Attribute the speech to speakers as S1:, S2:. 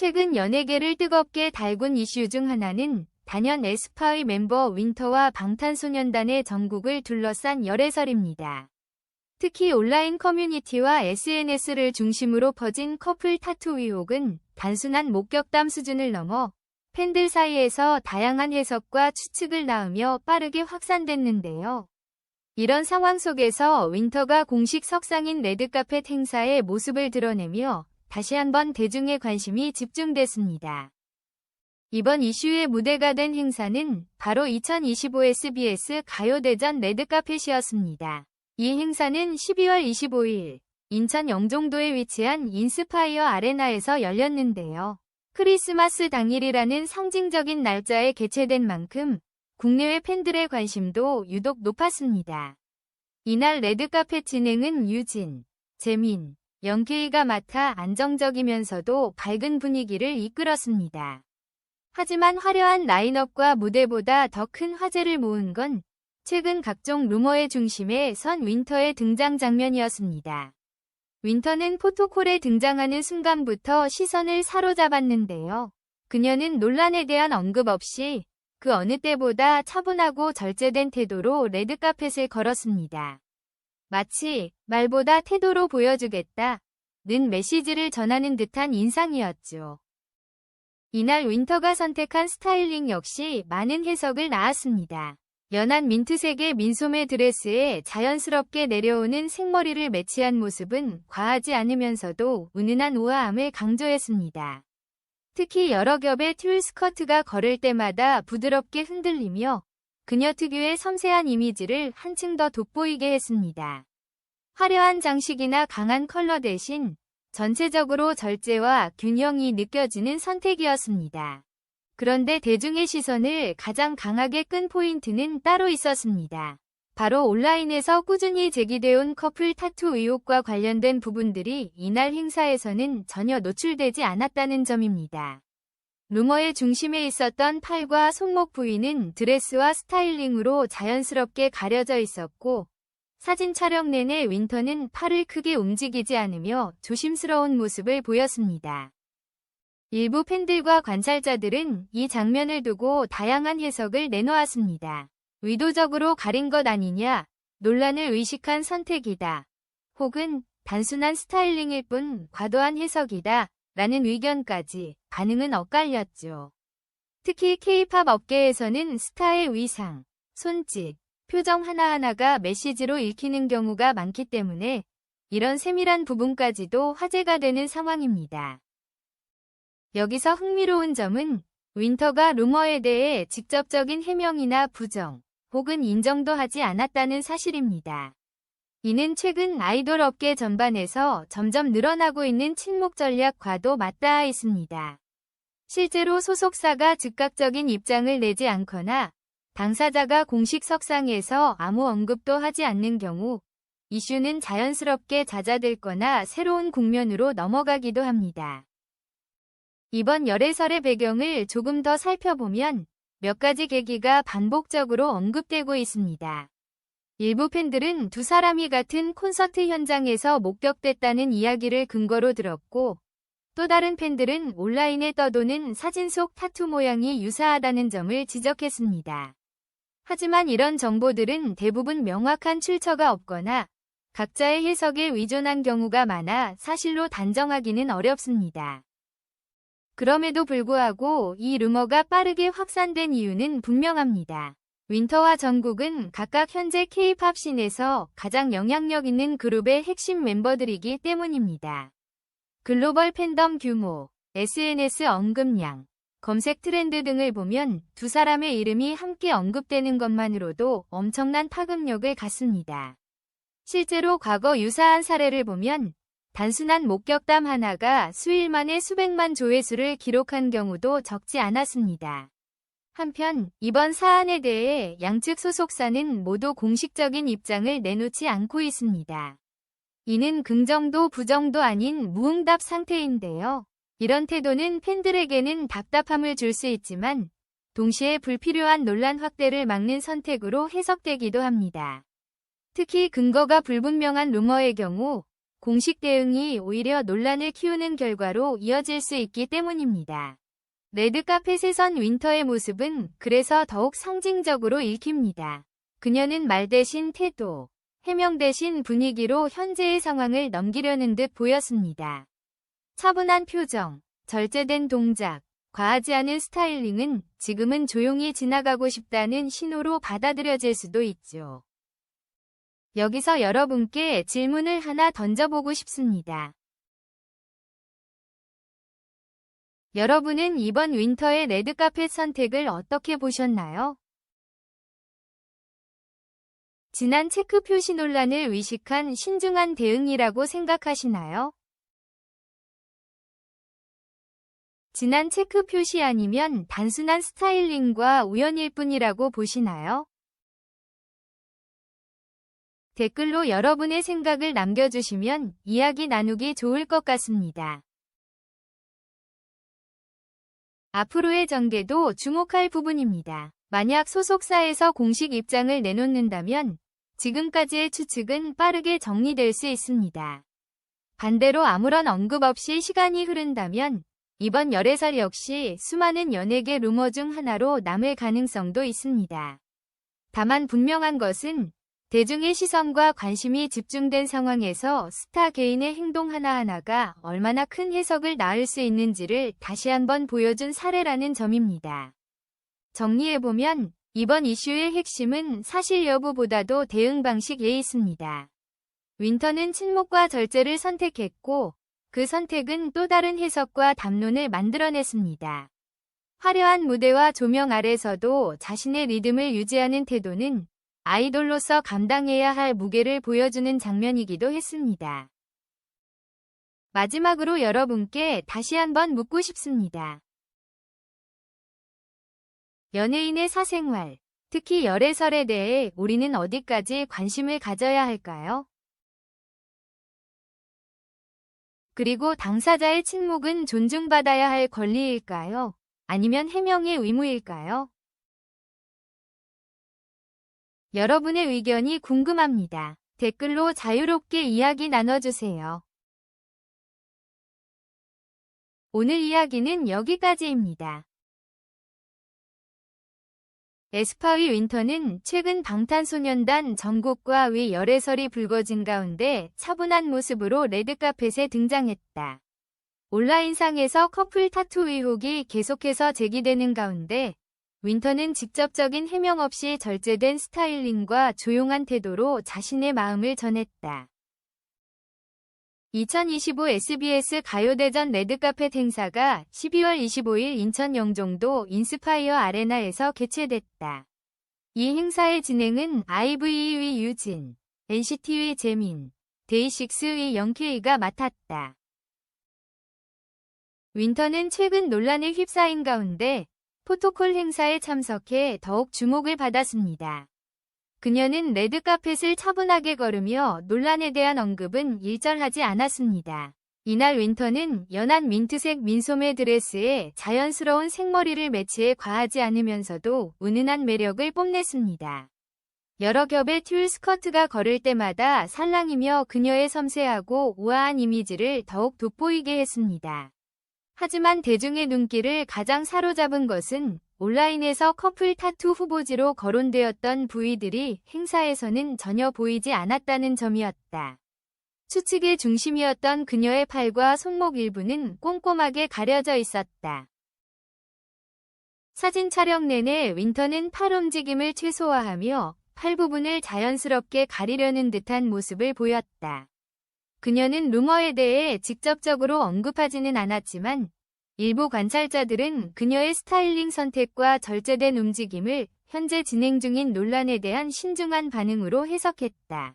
S1: 최근 연예계를 뜨겁게 달군 이슈 중 하나는 단연 에스파의 멤버 윈터와 방탄소년단의 전국을 둘러싼 열애설입니다. 특히 온라인 커뮤니티와 SNS를 중심으로 퍼진 커플 타투 의혹은 단순한 목격담 수준을 넘어 팬들 사이에서 다양한 해석과 추측을 낳으며 빠르게 확산됐는데요. 이런 상황 속에서 윈터가 공식 석상인 레드카펫 행사의 모습을 드러내며 다시 한번 대중의 관심이 집중됐습니다. 이번 이슈의 무대가 된 행사는 바로 2025 SBS 가요대전 레드카펫이었습니다. 이 행사는 12월 25일 인천 영종도에 위치한 인스파이어 아레나에서 열렸는데요. 크리스마스 당일이라는 상징적인 날짜에 개최된 만큼 국내외 팬들의 관심도 유독 높았습니다. 이날 레드카펫 진행은 유진, 재민, 영케이가 맡아 안정적이면서도 밝은 분위기를 이끌었습니다. 하지만 화려한 라인업과 무대보다 더 큰 화제를 모은 건 최근 각종 루머의 중심에 선 윈터의 등장 장면이었습니다. 윈터는 포토콜에 등장하는 순간부터 시선을 사로잡았는데요. 그녀는 논란에 대한 언급 없이 그 어느 때보다 차분하고 절제된 태도로 레드카펫을 걸었습니다. 마치 말보다 태도로 보여주겠다. 는 메시지를 전하는 듯한 인상이었죠. 이날 윈터가 선택한 스타일링 역시 많은 해석을 낳았습니다. 연한 민트색의 민소매 드레스에 자연스럽게 내려오는 생머리를 매치한 모습은 과하지 않으면서도 은은한 우아함을 강조했습니다. 특히 여러 겹의 튤 스커트가 걸을 때마다 부드럽게 흔들리며 그녀 특유의 섬세한 이미지를 한층 더 돋보이게 했습니다. 화려한 장식이나 강한 컬러 대신 전체적으로 절제와 균형이 느껴지는 선택이었습니다. 그런데 대중의 시선을 가장 강하게 끈 포인트는 따로 있었습니다. 바로 온라인에서 꾸준히 제기되온 커플 타투 의혹과 관련된 부분들이 이날 행사에서는 전혀 노출되지 않았다는 점입니다. 루머의 중심에 있었던 팔과 손목 부위는 드레스와 스타일링으로 자연스럽게 가려져 있었고 사진 촬영 내내 윈터는 팔을 크게 움직이지 않으며 조심스러운 모습을 보였습니다. 일부 팬들과 관찰자들은 이 장면을 두고 다양한 해석을 내놓았습니다. 의도적으로 가린 것 아니냐, 논란을 의식한 선택이다. 혹은 단순한 스타일링일 뿐 과도한 해석이다. 라는 의견까지 반응은 엇갈렸죠. 특히 K-팝 업계에서는 스타의 위상, 손짓, 표정 하나하나가 메시지로 읽히는 경우가 많기 때문에 이런 세밀한 부분까지도 화제가 되는 상황입니다. 여기서 흥미로운 점은 윈터가 루머에 대해 직접적인 해명이나 부정 혹은 인정도 하지 않았다는 사실입니다. 이는 최근 아이돌 업계 전반에서 점점 늘어나고 있는 침묵 전략과도 맞닿아 있습니다. 실제로 소속사가 즉각적인 입장을 내지 않거나 당사자가 공식 석상에서 아무 언급도 하지 않는 경우 이슈는 자연스럽게 잦아들거나 새로운 국면으로 넘어가기도 합니다. 이번 열애설의 배경을 조금 더 살펴보면 몇 가지 계기가 반복적으로 언급되고 있습니다. 일부 팬들은 두 사람이 같은 콘서트 현장에서 목격됐다는 이야기를 근거로 들었고 또 다른 팬들은 온라인에 떠도는 사진 속 타투 모양이 유사하다는 점을 지적했습니다. 하지만 이런 정보들은 대부분 명확한 출처가 없거나 각자의 해석에 의존한 경우가 많아 사실로 단정하기는 어렵습니다. 그럼에도 불구하고 이 루머가 빠르게 확산된 이유는 분명합니다. 윈터와 정국은 각각 현재 K-팝 씬에서 가장 영향력 있는 그룹의 핵심 멤버들이기 때문입니다. 글로벌 팬덤 규모, SNS 언급량, 검색 트렌드 등을 보면 두 사람의 이름이 함께 언급되는 것만으로도 엄청난 파급력을 갖습니다. 실제로 과거 유사한 사례를 보면 단순한 목격담 하나가 수일 만에 수백만 조회수를 기록한 경우도 적지 않았습니다. 한편 이번 사안에 대해 양측 소속사는 모두 공식적인 입장을 내놓지 않고 있습니다. 이는 긍정도 부정도 아닌 무응답 상태인데요. 이런 태도는 팬들에게는 답답함을 줄 수 있지만 동시에 불필요한 논란 확대를 막는 선택으로 해석되기도 합니다. 특히 근거가 불분명한 루머의 경우 공식 대응이 오히려 논란을 키우는 결과로 이어질 수 있기 때문입니다. 레드카펫에 선 윈터의 모습은 그래서 더욱 상징적으로 읽힙니다. 그녀는 말 대신 태도, 해명 대신 분위기로 현재의 상황을 넘기려는 듯 보였습니다. 차분한 표정, 절제된 동작, 과하지 않은 스타일링은 지금은 조용히 지나가고 싶다는 신호로 받아들여질 수도 있죠. 여기서 여러분께 질문을 하나 던져보고 싶습니다. 여러분은 이번 윈터의 레드카펫 선택을 어떻게 보셨나요? 지난 체크 표시 논란을 위식한 신중한 대응이라고 생각하시나요? 지난 체크 표시 아니면 단순한 스타일링과 우연일 뿐이라고 보시나요? 댓글로 여러분의 생각을 남겨주시면 이야기 나누기 좋을 것 같습니다. 앞으로의 전개도 주목할 부분입니다. 만약 소속사에서 공식 입장을 내놓는다면 지금까지의 추측은 빠르게 정리될 수 있습니다. 반대로 아무런 언급 없이 시간이 흐른다면 이번 열애설 역시 수많은 연예계 루머 중 하나로 남을 가능성도 있습니다. 다만 분명한 것은 대중의 시선과 관심이 집중된 상황에서 스타 개인의 행동 하나하나가 얼마나 큰 해석을 낳을 수 있는지를 다시 한번 보여준 사례라는 점입니다. 정리해보면 이번 이슈의 핵심은 사실 여부보다도 대응 방식에 있습니다. 윈터는 침묵과 절제를 선택했고 그 선택은 또 다른 해석과 담론을 만들어냈습니다. 화려한 무대와 조명 아래서도 자신의 리듬을 유지하는 태도는 아이돌로서 감당해야 할 무게를 보여주는 장면이기도 했습니다. 마지막으로 여러분께 다시 한번 묻고 싶습니다. 연예인의 사생활, 특히 열애설에 대해 우리는 어디까지 관심을 가져야 할까요? 그리고 당사자의 침묵은 존중받아야 할 권리일까요? 아니면 해명의 의무일까요? 여러분의 의견이 궁금합니다. 댓글로 자유롭게 이야기 나눠주세요. 오늘 이야기는 여기까지입니다. 에스파의 윈터는 최근 방탄소년단 전국과 위 열애설이 불거진 가운데 차분한 모습으로 레드카펫에 등장했다. 온라인상에서 커플 타투 의혹이 계속해서 제기되는 가운데 윈터는 직접적인 해명 없이 절제된 스타일링과 조용한 태도로 자신의 마음을 전했다. 2025 SBS 가요대전 레드카펫 행사가 12월 25일 인천 영종도 인스파이어 아레나에서 개최됐다. 이 행사의 진행은 IVE의 유진, NCT의 재민, 데이식스의 영케이가 맡았다. 윈터는 최근 논란에 휩싸인 가운데 포토콜 행사에 참석해 더욱 주목을 받았습니다. 그녀는 레드카펫을 차분하게 걸으며 논란에 대한 언급은 일절하지 않았습니다. 이날 윈터는 연한 민트색 민소매 드레스에 자연스러운 생머리를 매치해 과하지 않으면서도 은은한 매력을 뽐냈습니다. 여러 겹의 튤 스커트가 걸을 때마다 살랑이며 그녀의 섬세하고 우아한 이미지를 더욱 돋보이게 했습니다. 하지만 대중의 눈길을 가장 사로잡은 것은 온라인에서 커플 타투 후보지로 거론되었던 부위들이 행사에서는 전혀 보이지 않았다는 점이었다. 추측의 중심이었던 그녀의 팔과 손목 일부는 꼼꼼하게 가려져 있었다. 사진 촬영 내내 윈터는 팔 움직임을 최소화하며 팔 부분을 자연스럽게 가리려는 듯한 모습을 보였다. 그녀는 루머에 대해 직접적으로 언급하지는 않았지만 일부 관찰자들은 그녀의 스타일링 선택과 절제된 움직임을 현재 진행 중인 논란에 대한 신중한 반응으로 해석했다.